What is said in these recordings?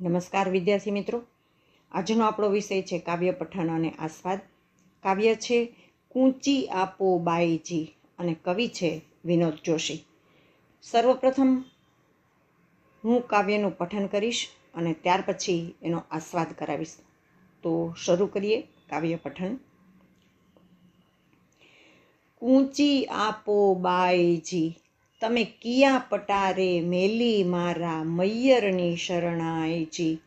નમસ્કાર વિદ્યાર્થી મિત્રો. આજનો આપણો વિષય છે કાવ્ય પઠન અને આસ્વાદ. કાવ્ય છે કૂંચી આપો બાઈજી અને કવિ છે વિનોદ જોશી. સર્વપ્રથમ હું કાવ્યનું પઠન કરીશ અને ત્યાર પછી એનો આસ્વાદ કરાવીશ. તો શરૂ કરીએ કાવ્ય પઠન. કૂંચી આપો બાઈજી તમે કિયા પટારે મેલી મારા મૈયરની શરણાઈજી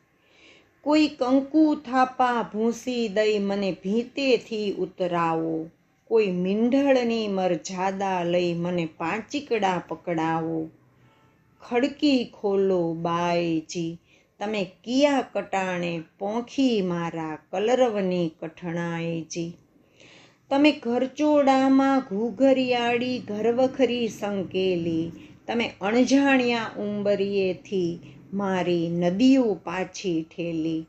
કોઈ કંકુ થાપા ભૂંસી દઈ મને ભીતેથી ઉતરાવો. કોઈ મીંઢળની મરજાદા લઈ મને પાંચીકડા પકડાવો. ખડકી ખોલો બાઈજી તમે કિયા કટાણે પોંખી મારા કલરવની કઠણાઈજી તમે ઘરચોડામાં ઘૂઘરિયાળી ઘરવખરી સંકેલી, તમે અણજાણ્યા ઉંબરીએથી મારી નદીઓ પાછી ઠેલી.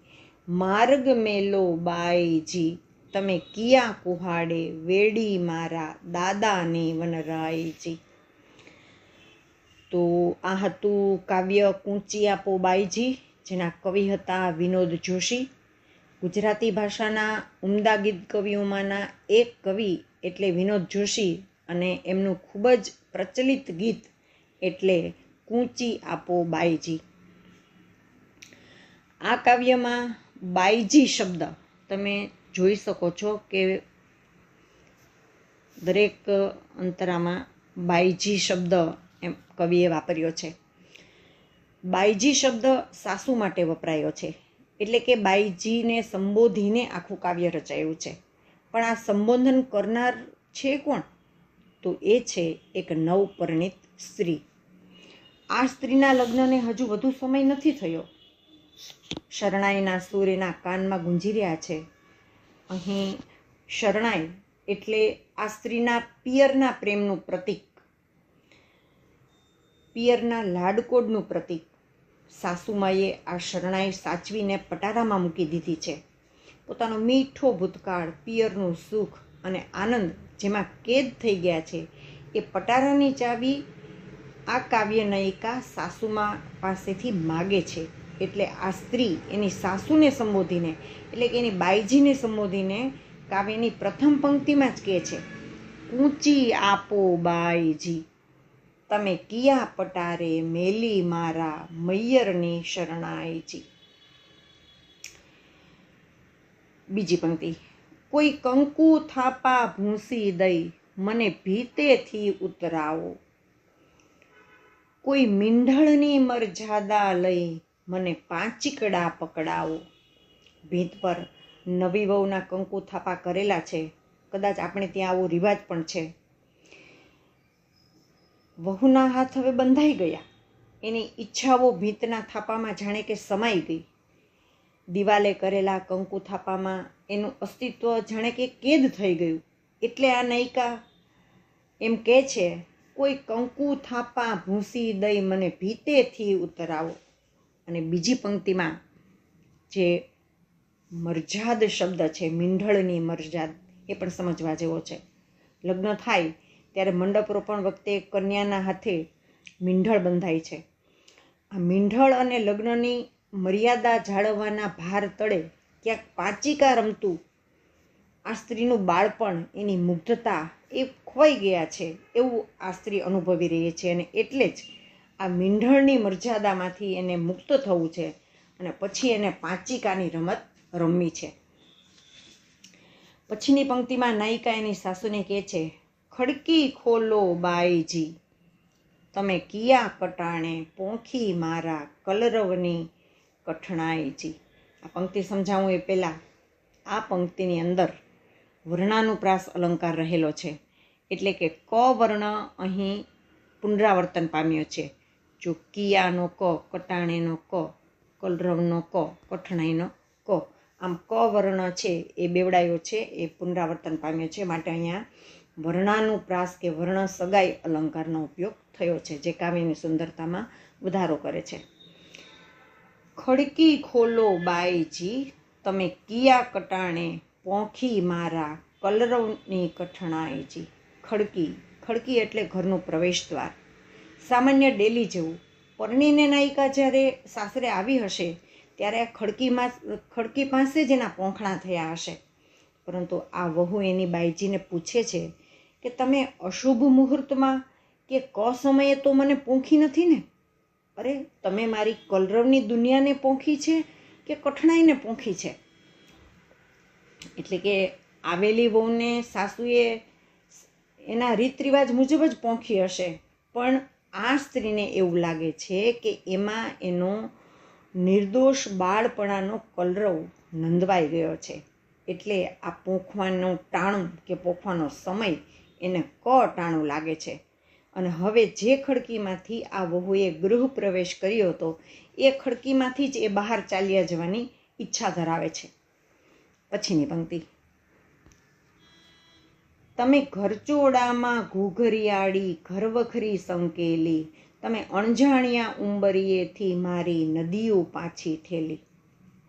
માર્ગ મેલો બાઈજી, તમે કિયા કુહાડે વેડી મારા દાદાને વનરાયજી તો આ હતું કાવ્ય કૂંચી આપો બાઈજી, જેના કવિ હતા વિનોદ જોશી. ગુજરાતી ભાષાના ઉમદા ગીત કવિઓમાંના એક કવિ એટલે વિનોદ જોશી અને એમનું ખૂબ જ પ્રચલિત ગીત એટલે કૂંચી આપો બાઈજી આ કાવ્યમાં બાઈજી શબ્દ તમે જોઈ શકો છો કે દરેક અંતરામાં બાઈજી શબ્દ એમ કવિએ વાપર્યો છે. બાઈજી શબ્દ સાસુ માટે વપરાયો છે. એટલે કે બાઈજીને સંબોધીને આખું કાવ્ય રચાયું છે. પણ આ સંબોધન કરનાર છે કોણ? તો એ છે એક નવપરિણીત સ્ત્રી. આ સ્ત્રીના લગ્નને હજુ વધુ સમય નથી થયો. શરણાઈના સૂર એના કાનમાં ગુંજી રહ્યા છે. અહીં શરણાઈ એટલે આ સ્ત્રીના પિયરના પ્રેમનું પ્રતીક. પિયરના લાડકોડનું પ્રતીક. સાસુમાએ આ શરણાઈ સાચવીને પટારામાં મૂકી દીધી છે. પોતાનો મીઠો ભૂતકાળ, પિયરનું સુખ અને આનંદ જેમાં કેદ થઈ ગયા છે, એ પટારાની ચાવી આ કાવ્ય નયિકા સાસુમા પાસેથી માગે છે. એટલે આ સ્ત્રી એની સાસુને સંબોધીને, એટલે કે એની બાઈજીને સંબોધીને કાવ્યની પ્રથમ પંક્તિમાં જ કહે છે, ઊંચી આપો બાઈજી. તમે કિયા પટારે મેલી મારા મૈયરની શરણાઈજી બીજી પંક્તિ. કોઈ કંકુ થાપા ભૂંસી દઈ મને ભીતેથી ઉતરાવો. કોઈ મીંઢળની મરજાદા લઈ મને પાંચીકડા પકડાવો. ભીત પર નવી વહુના કંકુ થાપા કરેલા છે. કદાચ આપણે ત્યાં આવો રિવાજ પણ છે. વહુના હાથ હવે બંધાઈ ગયા. એની ઈચ્છાઓ ભીતના થાપામાં જાણે કે સમાઈ ગઈ. દિવાલે કરેલા કંકુ થાપામાં એનું અસ્તિત્વ જાણે કે કેદ થઈ ગયું. એટલે આ નયિકા એમ કહે છે, કોઈ કંકુ થાપા ભૂંસી દઈ મને ભીતેથી ઉતરાવો. અને બીજી પંક્તિમાં જે મરજાદ શબ્દ છે, મીંઢળની મરજાદ, એ પણ સમજવા જેવો છે. લગ્ન થાય ત્યારે મંડપ રોપણ વખતે કન્યાના હાથે મીંઢળ બંધાય છે. આ મીંઢળ અને લગ્નની મર્યાદા જાળવવાના ભાર તળે ક્યાંક પાંચિકા રમતું આ સ્ત્રીનું બાળપણ એની મુગ્ધતા એ ખોવાઈ ગયા છે એવું આ સ્ત્રી અનુભવી રહી છે અને એટલે જ આ મીંઢળની મર્યાદામાંથી એને મુક્ત થવું છે અને પછી એને પાંચિકાની રમત રમવી છે. પછીની પંક્તિમાં નાયિકા એની સાસુને કહે છે ખડકી ખોલો બાઈજી. તમે કિયા કટાણે પોંખી મારા કલરવની કઠણાઈજી. આ પંક્તિ સમજાવું એ પહેલાં. આ પંક્તિની અંદર વર્ણાનુપ્રાસ અલંકાર રહેલો છે. એટલે કે ક વર્ણ અહીં પુનરાવર્તન પામ્યો છે. જો કિયાનો ક, કટાણેનો ક, કલરવનો ક, કઠણાઈનો ક. આમ ક વર્ણ છે એ બેવડાયો છે, એ પુનરાવર્તન પામ્યો છે. માટે અહીંયા વર્ણાનુપ્રાસ કે વર્ણ સગાઈ અલંકારનો ઉપયોગ થયો છે, જે કાવ્યની સુંદરતામાં વધારો કરે છે. ખડકી ખોલો બાઈજી, તમે કિયા કટાણે પોંખી મારા કલરવની કઠણાઈજી. ખડકી ખડકી એટલે ઘરનું પ્રવેશદ્વાર. સામાન્ય ડેલી જેવું. પરણીને નાયિકા જ્યારે સાસરે આવી હશે, ત્યારે આ ખડકીમાં ખડકી પાસે જ એના પોંખણા થયા હશે. પરંતુ આ વહુ એની બાઈજીને પૂછે છે કે તમે અશુભ મુહૂર્તમાં કે ક સમયે તો મને પોંખી નથી ને? અરે, તમે મારી કલરવની દુનિયાને પોંખી છે કે કઠણાઈને પોંખી છે? એટલે કે આવેલી વહુને, સાસુએ એના રીત રિવાજ મુજબ જ પોંખી હશે. પણ આ સ્ત્રીને એવું લાગે છે કે એમાં એનો નિર્દોષ બાળપણાનો કલરવ નંદવાઈ ગયો છે. એટલે આ પોંખવાનું ટાણું કે પોંખવાનો સમય એને ક ટાણું લાગે છે. અને હવે જે ખડકીમાંથી આ વહુએ ગૃહ પ્રવેશ કર્યો હતો, એ ખડકીમાંથી જ એ બહાર ચાલ્યા જવાની ઈચ્છા ધરાવે છે. પછીની પંક્તિ. તમે ઘરચોડામાં ઘૂઘરિયાળી, ઘરવખરી સંકેલી, તમે અણજાણ્યા ઉંબરીએથી મારી નદીઓ પાછી ઠેલી.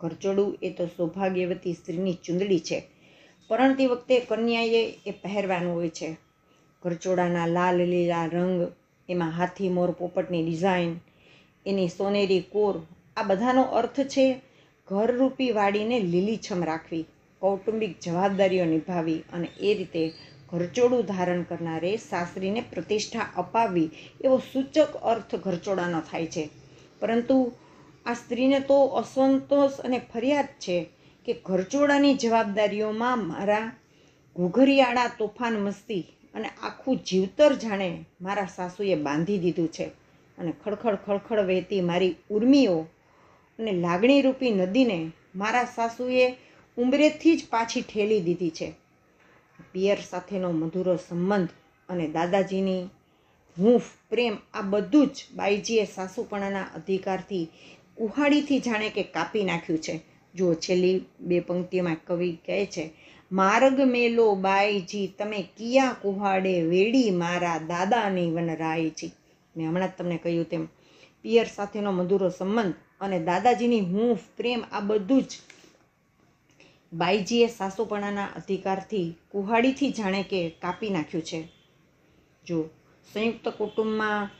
ઘરચોડું એ તો સૌભાગ્યવતી સ્ત્રીની ચૂંદડી છે. પરણતી વખતે કન્યાએ એ પહેરવાનું હોય છે. ઘરચોડાના લાલ લીલા રંગ, એમાં હાથી મોર પોપટની ડિઝાઇન, એની સોનેરી કોર. આ બધાનો અર્થ છે ઘરરૂપી વાડીને લીલીછમ રાખવી, કૌટુંબિક જવાબદારીઓ નિભાવી અને એ રીતે ઘરચોડું ધારણ કરનારે સાસરીને પ્રતિષ્ઠા અપાવવી એવો સૂચક અર્થ ઘરચોડાનો થાય છે. પરંતુ આ સ્ત્રીને તો અસંતોષ અને ફરિયાદ છે કે ઘરચોડાની જવાબદારીઓમાં મારા ઘૂઘરિયાળા તોફાન મસ્તી અને આખું જીવતર જાણે મારા સાસુએ બાંધી દીધું છે. અને ખડખડ ખડખડ વહેતી મારી ઉર્મિઓ અને લાગણીરૂપી નદીને મારા સાસુએ ઉંબરેથી જ પાછી ઠેલી દીધી છે. પિયર સાથેનો મધુરો સંબંધ અને દાદાજીની હૂંફ, પ્રેમ, આ બધું જ બાઈજીએ સાસુપણાના અધિકારથી કુહાડીથી જાણે કે કાપી નાખ્યું છે. જો છેલ્લી બે પંક્તિઓમાં કવિ કહે છે માર્ગ મેલો બાઈજી, તમે કિયા કુહાડે વેડી મારા દાદાની વનરાયજી. મેં હમણાં જ તમને કહ્યું તેમ, પિયર સાથેનો મધુરો સંબંધ અને દાદાજીની હૂંફ, પ્રેમ, આ બધું જ બાઈજીએ સાસુપણાના અધિકારથી કુહાડીથી જાણે કે કાપી નાખ્યું છે. જો સંયુક્ત કુટુંબમાં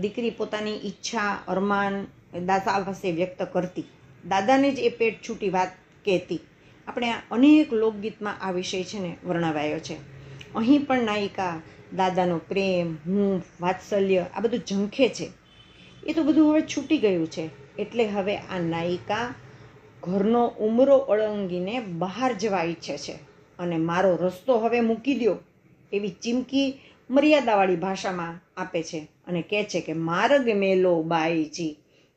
દીકરી પોતાની ઈચ્છા, અરમાન દાદા પાસે વ્યક્ત કરતી. દાદાને જ એ પેટ છૂટી વાત કહેતી. આપણે અનેક લોકગીતમાં આ વિષય છે ને વર્ણવાયો છે. અહીં પણ નાયિકા, દાદાનો પ્રેમ હું વાત્સલ્ય, આ બધું ઝંખે છે. એ તો બધું હવે છૂટી ગયું છે. એટલે હવે આ નાયિકા ઘરનો ઉમરો ઓળંગીને બહાર જવા ઈચ્છે છે. અને મારો રસ્તો હવે મૂકી દો એવી ચીમકી મર્યાદાવાળી ભાષામાં આપે છે અને કહે છે કે, માર્ગ મેલો બાઈજી,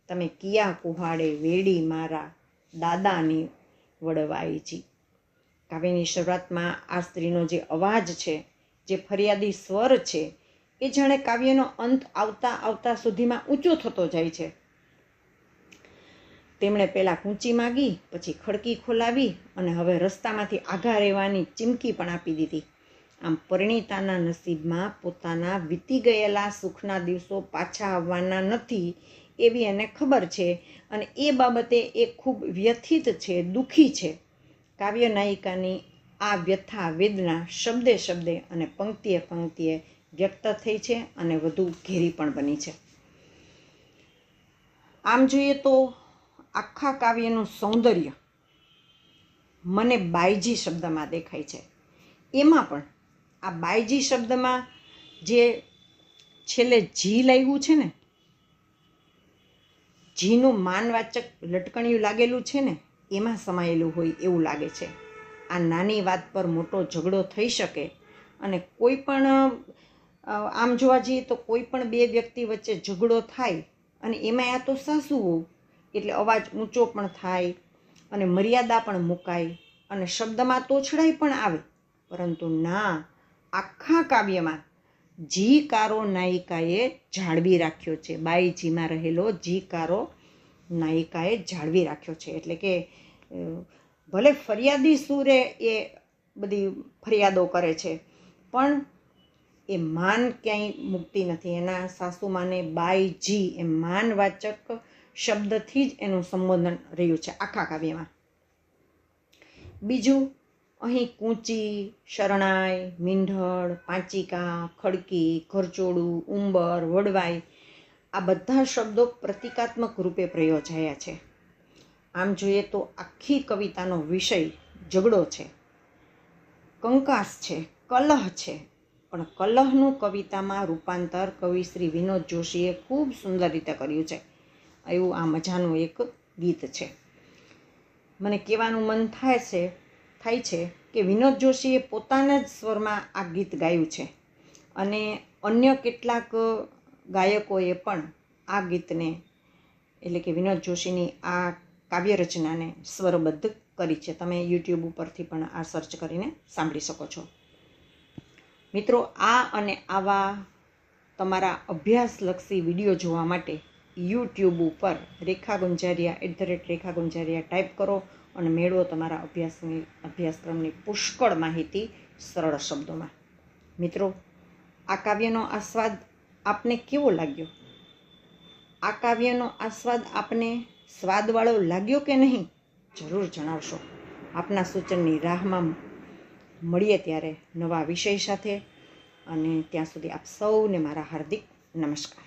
તમે કિયા કુહાડે વેડી મારા, દાદાની વડવાઈજી કાવ્યની શરૂઆતમાં આ સ્ત્રીનો જે અવાજ છે, જે ફરિયાદી સ્વર છે, એ જાણે કાવ્યનો અંત આવતા આવતા સુધીમાં ઊંચો થતો જાય છે. તેમણે પહેલાં કૂંચી માગી, પછી ખડકી ખોલાવી અને હવે રસ્તામાંથી આઘા રહેવાની ચીમકી પણ આપી દીધી. આમ પરિણીતાના નસીબમાં પોતાના વીતી ગયેલા સુખના દિવસો પાછા આવવાના નથી એવી એને ખબર છે. અને એ બાબતે એ ખૂબ વ્યથિત છે, દુઃખી છે. કાવ્ય નાયિકાની આ વ્યથા, વેદના શબ્દે શબ્દે અને પંક્તિએ પંક્તિએ વ્યક્ત થઈ છે અને વધુ ઘેરી પણ બની છે. આમ જોઈએ તો આખા કાવ્યનું સૌંદર્ય મને બાઈજી શબ્દમાં દેખાય છે. એમાં પણ આ બાઈજી શબ્દમાં જે છેલ્લે જી લાગ્યું છે ને જીનું માનવાચક લટકણિયું લાગેલું છે ને, એમાં સમાયેલું હોય એવું લાગે છે. આ નાની વાત પર મોટો ઝઘડો થઈ શકે અને કોઈ પણ આમ જોવા જઈએ તો કોઈ પણ બે વ્યક્તિ વચ્ચે ઝઘડો થાય અને એમાં આ તો સાસુઓ, એટલે અવાજ ઊંચો પણ થાય અને મર્યાદા પણ મુકાય અને શબ્દમાં તોછડાઈ પણ આવે. પરંતુ ના, આખા કાવ્યમાં જીકારો નાયિકાએ જાળવી રાખ્યો છે. બાઈજીમાં રહેલો જી કારો નાયિકાએ જાળવી રાખ્યો છે. એટલે કે ભલે ફરિયાદી સૂરે એ બધી ફરિયાદો કરે છે, પણ એ માન ક્યાંય મૂકતી નથી. એના સાસુમાને બાઈજી એ માનવાચક શબ્દથી જ એનું સંબોધન રહ્યું છે આખા કાવ્યમાં. બીજું અહીં કૂંચી, શરણાઈ, મીંઢળ, પાંચિકા, ખડકી ઘરચોડું ઉંબર, વડવાઈ આ બધા શબ્દો પ્રતિકાત્મક રૂપે પ્રયોજાયા છે. આમ જોઈએ તો આખી કવિતાનો વિષય ઝઘડો છે. કંકાસ છે, કલહ છે, પણ કલહનું કવિતામાં રૂપાંતર કવિ શ્રી વિનોદ જોશીએ ખૂબ સુંદર રીતે કર્યું છે. એવું આ મજાનું એક ગીત છે. મને કહેવાનું મન થાય છે થાય છે કે વિનોદ જોશીએ પોતાના જ સ્વરમાં આ ગીત ગાયું છે. અને અન્ય કેટલાક ગાયકોએ પણ આ ગીતને, એટલે કે વિનોદ જોશીની આ કાવ્ય રચનાને સ્વરબદ્ધ કરી છે. તમે યુટ્યુબ ઉપરથી પણ આ સર્ચ કરીને સાંભળી શકો છો. મિત્રો, આ અને આવા તમારા અભ્યાસલક્ષી વીડિયો જોવા માટે યુટ્યુબ ઉપર Rekha Gunjariya at the rate Rekha Gunjariya type કરો. અને મેળવો તમારા અભ્યાસની, અભ્યાસક્રમની પુષ્કળ માહિતી સરળ શબ્દોમાં. મિત્રો, આ કાવ્યનો આસ્વાદ આપને કેવો લાગ્યો? આ કાવ્યનો આસ્વાદ આપને સ્વાદવાળો લાગ્યો કે નહીં? જરૂર જણાવશો. આપના સૂચનની રાહમાં મળીએ ત્યારે નવા વિષય સાથે. અને ત્યાં સુધી આપ સૌને મારા હાર્દિક નમસ્કાર.